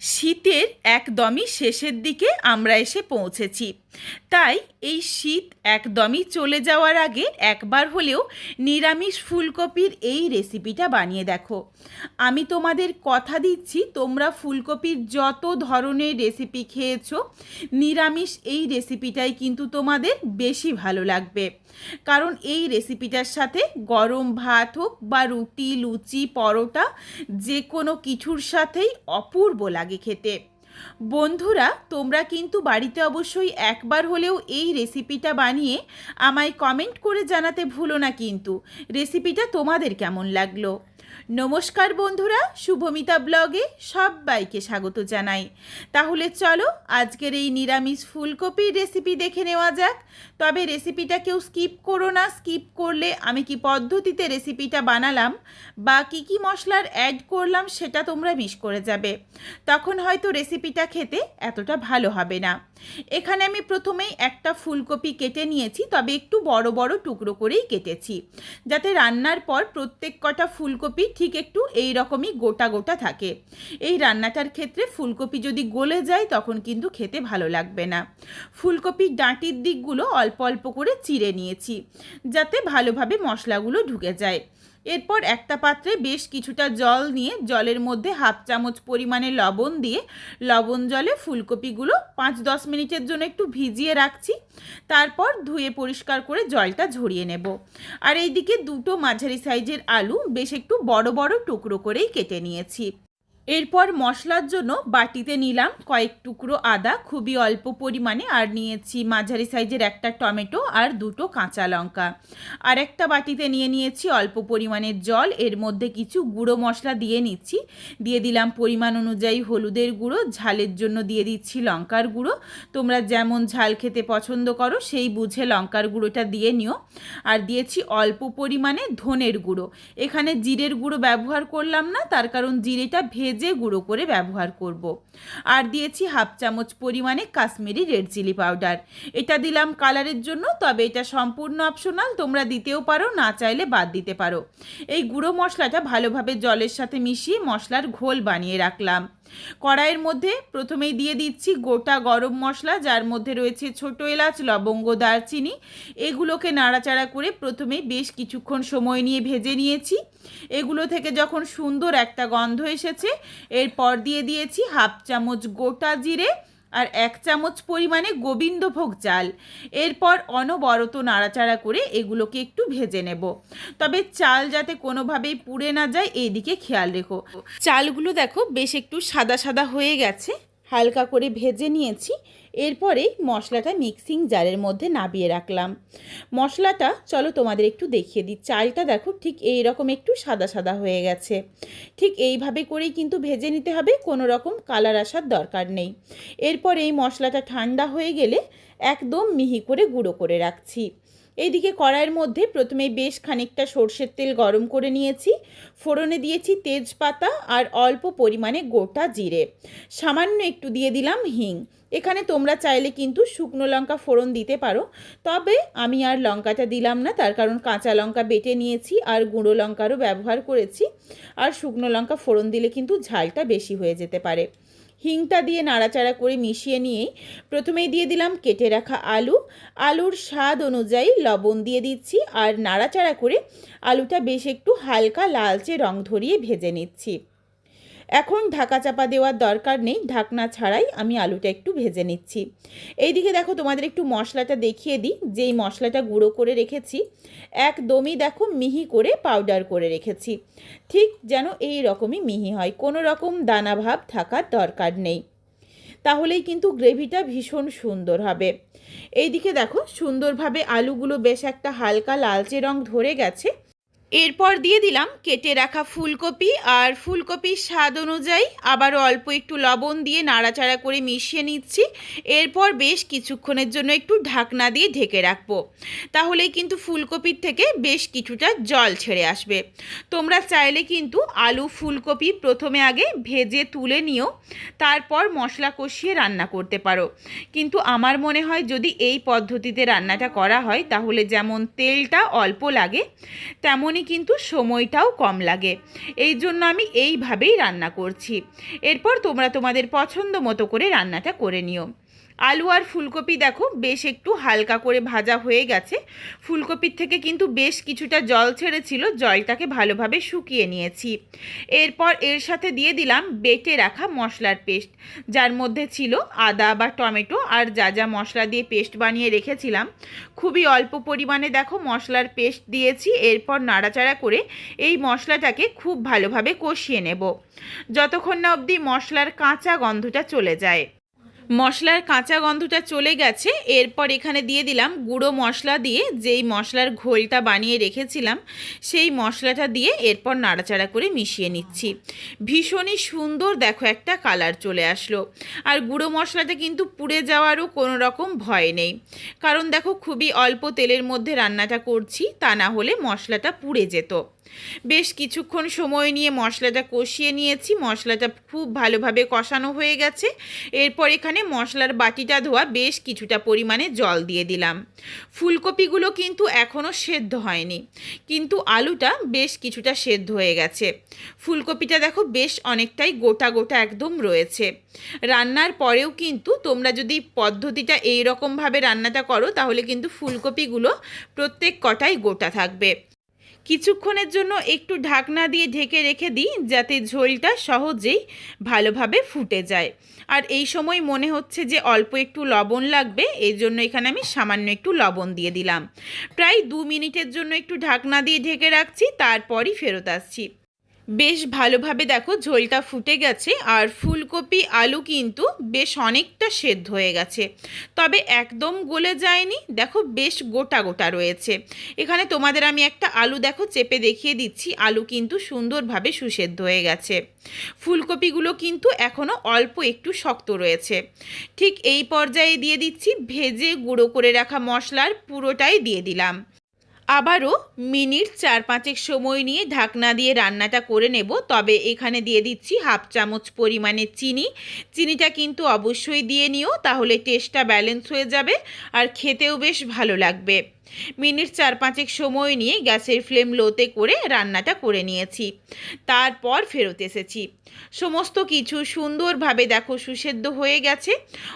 শীতের একদমই শেষের দিকে আমরা এসে পৌঁছেছি। তাই এই শীত একদমই চলে যাওয়ার আগে একবার হলেও নিরামিষ ফুলকপির এই রেসিপিটা বানিয়ে দেখো। আমি তোমাদের কথা দিচ্ছি, তোমরা ফুলকপির যত ধরনের রেসিপি খেয়েছো, নিরামিষ এই রেসিপিটাই কিন্তু তোমাদের বেশি ভালো লাগবে। কারণ এই রেসিপিটার সাথে গরম ভাত হোক বা রুটি, লুচি, পরোটা যে কোনো কিছুর সাথেই অপূর্ব লাগে। খেতে। বন্ধুরা, তোমরা কিন্তু বাড়িতে অবশ্যই একবার হলেও এই রেসিপিটা বানিয়ে আমায় কমেন্ট করে জানাতে ভুলো না কিন্তু। রেসিপিটা তোমাদের কেমন লাগল? নমস্কার বন্ধুরা, শুভমিতা ব্লগে সবাইকে স্বাগত জানাই। তাহলে চলো আজকের এই নিরামিষ ফুলকপির রেসিপি দেখে নেওয়া যাক। তবে রেসিপিটা কেউ স্কিপ করো না স্কিপ করলে আমি কি পদ্ধতিতে রেসিপিটা বানালাম বা কি কি মশলার অ্যাড করলাম সেটা তোমরা মিস করে যাবে। তখন হয়তো রেসিপিটা খেতে এতটা ভালো হবে না। এখানে আমি প্রথমেই একটা ফুলকপি কেটে নিয়েছি, তবে একটু বড় বড় টুকরো করেই কেটেছি। যাতে রান্নার পর প্রত্যেক কটা ফুলকপি ঠিক একটু এই রকমই গোটা গোটা থাকে। এই রান্নাটার ক্ষেত্রে ফুলকপি যদি গলে যায়, তখন কিন্তু খেতে ভালো লাগবে না। ফুলকপির ডাঁটির দিকগুলো অল্প অল্প করে চিড়ে নিয়েছি, যাতে ভালোভাবে মশলাগুলো ঢুকে যায়। এরপর একটা পাত্রে বেশ কিছুটা জল নিয়ে জলের মধ্যে হাফ চামচ পরিমাণে লবণ দিয়ে লবণ জলে ফুলকপিগুলো পাঁচ দশ মিনিটের জন্য একটু ভিজিয়ে রাখছি। তারপর ধুয়ে পরিষ্কার করে জলটা ঝরিয়ে নেব। আর এইদিকে দুটো মাঝারি সাইজের আলু বেশ একটু বড় বড় টুকরো করেই কেটে নিয়েছি। এরপর মশলার জন্য বাটিতে নিলাম কয়েক টুকরো আদা, খুবই অল্প পরিমাণে, আর নিয়েছি মাঝারি সাইজের একটা টমেটো আর দুটো কাঁচা লঙ্কা। আর একটা বাটিতে নিয়ে নিয়েছি অল্প পরিমাণের জল, এর মধ্যে কিছু গুঁড়ো মশলা দিয়ে নিচ্ছি। দিয়ে দিলাম পরিমাণ অনুযায়ী হলুদের গুঁড়ো, ঝালের জন্য দিয়ে দিচ্ছি লঙ্কার গুঁড়ো। তোমরা যেমন ঝাল খেতে পছন্দ করো, সেই বুঝে লঙ্কার গুঁড়োটা দিয়ে নিও। আর দিয়েছি অল্প পরিমাণে ধনের গুঁড়ো। এখানে জিরের গুঁড়ো ব্যবহার করলাম না, তার কারণ জিরেটা ভেজে গুঁড়ো করে ব্যবহার করব। আর দিয়েছি হাফ চামচ পরিমাণে কাশ্মীরি রেড চিলি পাউডার। এটা দিলাম কালারের জন্য, তবে এটা সম্পূর্ণ অপশনাল, তোমরা দিতেও পারো, না চাইলে বাদ দিতে পারো। এই গুঁড়ো মশলাটা ভালোভাবে জলের সাথে মিশিয়ে মশলার ঘোল বানিয়ে রাখলাম। কড়াইয়ের মধ্যে প্রথমেই দিয়ে দিচ্ছি গোটা গরম মশলা, যার মধ্যে রয়েছে ছোট এলাচ, লবঙ্গ, দারচিনি। এগুলোকে নাড়াচাড়া করে প্রথমে বেশ কিছুক্ষণ সময় নিয়ে ভেজে নিয়েছি। এগুলো থেকে যখন সুন্দর একটা গন্ধ এসেছে, এরপর দিয়ে দিয়েছি হাফ চামচ গোটা জিরে আর এক চামচ পরিমাণে গোবিন্দভোগ চাল। এরপর অনবরত নাড়াচাড়া করে এগুলোকে একটু ভেজে নেব। তবে চাল যাতে কোনোভাবেই পুড়ে না যায় এই দিকে খেয়াল রেখো। চালগুলো দেখো, বেশ একটু সাদা সাদা হয়ে গেছে। হালকা করে ভেজে নিয়েছি। এরপরেই মশলাটা মিক্সিং জারের মধ্যে নাবিয়ে রাখলাম। মশলাটা, চলো তোমাদের একটু দেখিয়ে দিই। চালটা দেখো, ঠিক এই রকম একটু সাদা সাদা হয়ে গেছে। ঠিক এইভাবে করেই কিন্তু ভেজে নিতে হবে, কোনো রকম কালার আসার দরকার নেই। এরপর এই মশলাটা ঠান্ডা হয়ে গেলে একদম মিহি করে গুঁড়ো করে রাখছি। এইদিকে কড়াইয়ের মধ্যে প্রথমে বেশ খানিকটা সর্ষের তেল গরম করে নিয়েছি, ফোড়নে দিয়েছি তেজপাতা আর অল্প পরিমাণে গোটা জিরে। সামান্য একটু দিয়ে দিলাম হিং। এখানে তোমরা চাইলে কিন্তু শুকনো লঙ্কা ফোড়ন দিতে পারো, তবে আমি আর লঙ্কাটা দিলাম না, তার কারণ কাঁচা লঙ্কা বেটে নিয়েছি আর গুঁড়ো লঙ্কারও ব্যবহার করেছি। আর শুকনো লঙ্কা ফোড়ন দিলে কিন্তু ঝালটা বেশি হয়ে যেতে পারে। হিংটা দিয়ে নাড়াচাড়া করে মিশিয়ে নিয়েই প্রথমেই দিয়ে দিলাম কেটে রাখা আলু। আলুর স্বাদ অনুযায়ী লবণ দিয়ে দিচ্ছি আর নাড়াচাড়া করে আলুটা বেশ একটু হালকা লালচে রং ধরিয়ে ভেজে নিচ্ছি। এখন ঢাকা চাপা দেওয়ার দরকার নেই, ঢাকনা ছাড়াই আমি আলুটা একটু ভেজে নিচ্ছি। এইদিকে দেখো তোমাদের একটু মশলাটা দেখিয়ে দিই, যেই মশলাটা গুঁড়ো করে রেখেছি, একদমই দেখো মিহি করে পাউডার করে রেখেছি। ঠিক যেন এই রকমই মিহি হয়, কোনো রকম দানা ভাব থাকার দরকার নেই। তাহলেই কিন্তু গ্রেভিটা ভীষণ সুন্দর হবে। এইদিকে দেখো সুন্দরভাবে আলুগুলো বেশ একটা হালকা লালচে রং ধরে গেছে এরপর দিয়ে দিলাম কেটে রাখা ফুলকপি আর ফুলকপির স্বাদ অনুযায়ী আবারও অল্প একটু লবণ দিয়ে নাড়াচাড়া করে মিশিয়ে নিচ্ছি। এরপর বেশ কিছুক্ষণের জন্য একটু ঢাকনা দিয়ে ঢেকে রাখব। তাহলেই কিন্তু ফুলকপির থেকে বেশ কিছুটা জল ছেড়ে আসবে। তোমরা চাইলে কিন্তু আলু ফুলকপি প্রথমে আগে ভেজে তুলে নিও, তারপর মশলা কষিয়ে রান্না করতে পারো। কিন্তু আমার মনে হয় যদি এই পদ্ধতিতে রান্নাটা করা হয়, তাহলে যেমন তেলটা অল্প লাগে, তেমনই তেমনই কিন্তু সময়টাও কম লাগে। এই জন্য আমি এইভাবেই রান্না করছি। এরপর তোমরা তোমাদের পছন্দ মতো করে রান্নাটা করে নিও। আলু আর ফুলকপি দেখো, বেশ একটু হালকা করে ভাজা হয়ে গেছে। ফুলকপির থেকে কিন্তু বেশ কিছুটা জল ছেড়েছিল, জলটাকে ভালোভাবে শুকিয়ে নিয়েছি। এরপর এর সাথে দিয়ে দিলাম বেটে রাখা মশলার পেস্ট, যার মধ্যে ছিল আদা বা টমেটো আর যা যা মশলা দিয়ে পেস্ট বানিয়ে রেখেছিলাম। খুবই অল্প পরিমাণে দেখো মশলার পেস্ট দিয়েছি, এরপর নাড়াচাড়া করে এই মশলাটাকে খুব ভালোভাবে কষিয়ে নেব, যতক্ষণ না অবধি মশলার কাঁচা গন্ধটা চলে যায়। মশলার কাঁচা গন্ধটা চলে গেছে। এরপর এখানে দিয়ে দিলাম গুঁড়ো মশলা দিয়ে যেই মশলার ঘোলটা বানিয়ে রেখেছিলাম, সেই মশলাটা দিয়ে এরপর নাড়াচাড়া করে মিশিয়ে নিচ্ছি। ভীষণই সুন্দর দেখো একটা কালার চলে আসলো। আর গুঁড়ো মশলাটা কিন্তু পুড়ে যাওয়ারও কোনো রকম ভয় নেই। কারণ দেখো খুবই অল্প তেলের মধ্যে রান্নাটা করছি, তা না হলে মশলাটা পুড়ে যেত। বেশ কিছুক্ষণ সময় নিয়ে মশলাটা কষিয়ে নিয়েছি। মশলাটা খুব ভালোভাবে কষানো হয়ে গেছে। এরপর এখানে মশলার বাটিটা ধোয়া বেশ কিছুটা পরিমাণে জল দিয়ে দিলাম। ফুলকপিগুলো কিন্তু এখনও সেদ্ধ হয়নি, কিন্তু আলুটা বেশ কিছুটা সেদ্ধ হয়ে গেছে। ফুলকপিটা দেখো বেশ অনেকটাই গোটা গোটা একদম রয়েছে। রান্নার পরেও কিন্তু তোমরা যদি পদ্ধতিটা এই রকমভাবে রান্নাটা করো, তাহলে কিন্তু ফুলকপিগুলো প্রত্যেক কটাই গোটা থাকবে। কিছুক্ষণের জন্য একটু ঢাকনা দিয়ে ঢেকে রেখে দিই, যাতে ঝোলটা সহজেই ভালোভাবে ফুটে যায়। আর এই সময় মনে হচ্ছে যে অল্প একটু লবণ লাগবে, এই জন্য এখানে আমি সামান্য একটু লবণ দিয়ে দিলাম। প্রায় দু মিনিটের জন্য একটু ঢাকনা দিয়ে ঢেকে রাখছি, তারপরই ফেরত আসছি। বেশ ভালোভাবে দেখো ঝোলটা ফুটে গেছে আর ফুলকপি, আলু কিন্তু বেশ অনেকটা সেদ্ধ হয়ে গেছে। তবে একদম গলে যায়নি, দেখো বেশ গোটা গোটা রয়েছে। এখানে তোমাদের আমি একটা আলু দেখো চেপে দেখিয়ে দিচ্ছি, আলু কিন্তু সুন্দরভাবে সুসেদ্ধ হয়ে গেছে। ফুলকপিগুলো কিন্তু এখনও অল্প একটু শক্ত রয়েছে। ঠিক এই পর্যায়ে দিয়ে দিচ্ছি, ভেজে গুঁড়ো করে রাখা মশলার পুরোটাই দিয়ে দিলাম। আবারও মিনিট চার পাঁচেক সময় নিয়ে ঢাকনা দিয়ে রান্নাটা করে নেব। তবে এখানে দিয়ে দিচ্ছি হাফ চামচ পরিমাণে চিনি। চিনিটা কিন্তু অবশ্যই দিয়ে নিও, তাহলে টেস্টটা ব্যালেন্স হয়ে যাবে আর খেতেও বেশ ভালো লাগবে। মিনিট চার পাঁচেক সময় নিয়ে গ্যাসের ফ্লেম লোতে করে রান্নাটা করে নিয়েছি। তারপর ফেরত এসেছি। সমস্ত কিছু সুন্দরভাবে দেখো সুসেদ্ধ হয়ে গেছে,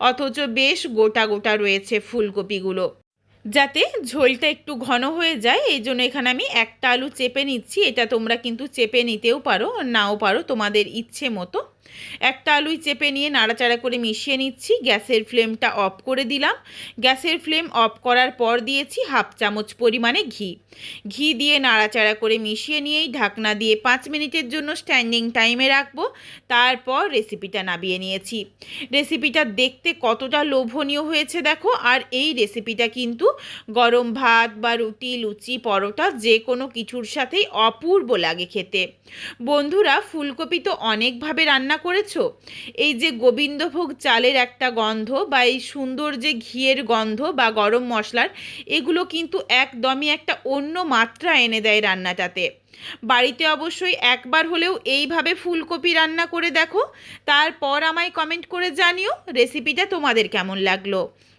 অথচ বেশ গোটা গোটা রয়েছে ফুলকপিগুলো। যাতে ঝোলটা একটু ঘন হয়ে যায়, এই জন্য এখানে আমি একটা আলু চেপে নিচ্ছি। এটা তোমরা কিন্তু চেপে নিতেও পারো, নাও পারো তোমাদের ইচ্ছে মতো। একটা আলুই চেপে নিয়ে নাড়াচাড়া করে মিশিয়ে নিচ্ছি। গ্যাসের ফ্লেমটা অফ করে দিলাম। গ্যাসের ফ্লেম অফ করার পর দিয়েছি হাফ চামচ পরিমাণে ঘি। ঘি দিয়ে নাড়াচাড়া করে মিশিয়ে নিয়েই ঢাকনা দিয়ে পাঁচ মিনিটের জন্য স্ট্যান্ডিং টাইমে রাখব। তারপর রেসিপিটা নাবিয়ে নিয়েছি। রেসিপিটা দেখতে কতটা লোভনীয় হয়েছে দেখো। আর এই রেসিপিটা কিন্তু গরম ভাত বা রুটি, লুচি, পরোটা যে কোনো কিছুর সাথেই অপূর্ব লাগে খেতে। বন্ধুরা, ফুলকপি তো অনেকভাবে রান্না করেছ? এই যে গোবিন্দভোগ চালের একটা গন্ধ বা এই সুন্দর যে ঘিয়ের গন্ধ বা গরম মশলার, এগুলো কিন্তু একদমই একটা অন্য মাত্রা এনে দেয় রান্নাটাতে। বাড়িতে অবশ্যই একবার হলেও এইভাবে ফুলকপি রান্না করে দেখো। তারপর আমায় কমেন্ট করে জানিও রেসিপিটা তোমাদের কেমন লাগল?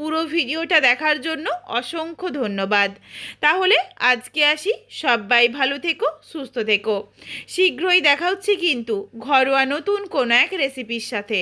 পুরো ভিডিওটা দেখার জন্য অসংখ্য ধন্যবাদ। তাহলে আজকে আসি। সবাই ভালো থেকো, সুস্থ থেকো। শীঘ্রই দেখা হচ্ছে কিন্তু ঘরোয়া নতুন কোনো এক রেসিপির সাথে।